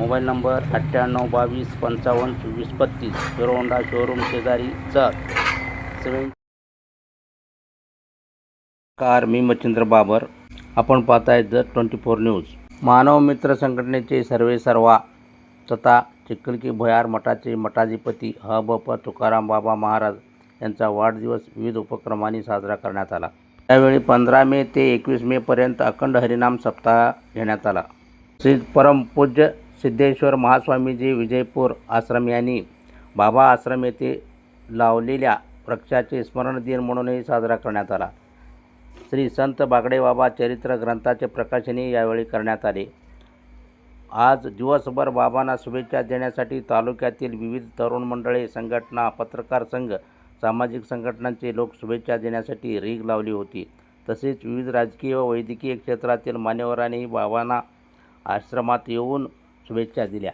Mobile number अठ्ठ्याण्णव बावीस पंचावन्न चोवीस बत्तीस. हिरो होंडा शोरूम शेजारी. चक सेवन कार मी मच्छिंद्र बाबर. आपण पाहताय द ट्वेंटी फोर न्यूज. मानव मित्र संघटनेचे सर्वे सर्वा. तथा चिखलकी भुयार मठाचे मठाधिपती ह ब प तुकाराम बाबा महाराज यांचा वाढदिवस विविध उपक्रमांनी साजरा करण्यात आला. त्यावेळी पंधरा मे ते एकवीस मेपर्यंत अखंड हरिनाम सप्ताह घेण्यात आला. श्री परमपूज्य सिद्धेश्वर महास्वामीजी विजयपूर आश्रम यांनी बाबा आश्रम येथे लावलेल्या वृक्षाचे स्मरण दिन म्हणूनही साजरा करण्यात आला. श्री संत बागडे बाबा चरित्र ग्रंथाचे प्रकाशनही यावेळी करण्यात आले. आज दिवसभर बाबांना शुभेच्छा देण्यासाठी तालुक्यातील विविध तरुण मंडळे संघटना पत्रकार संघ सामाजिक संघटनांचे लोक शुभेच्छा देण्यासाठी रीग लावली होती. तसेच विविध राजकीय व वैद्यकीय क्षेत्रातील मान्यवरांनीही बाबांना आश्रमात येऊन शुभेच्छा दिल्या.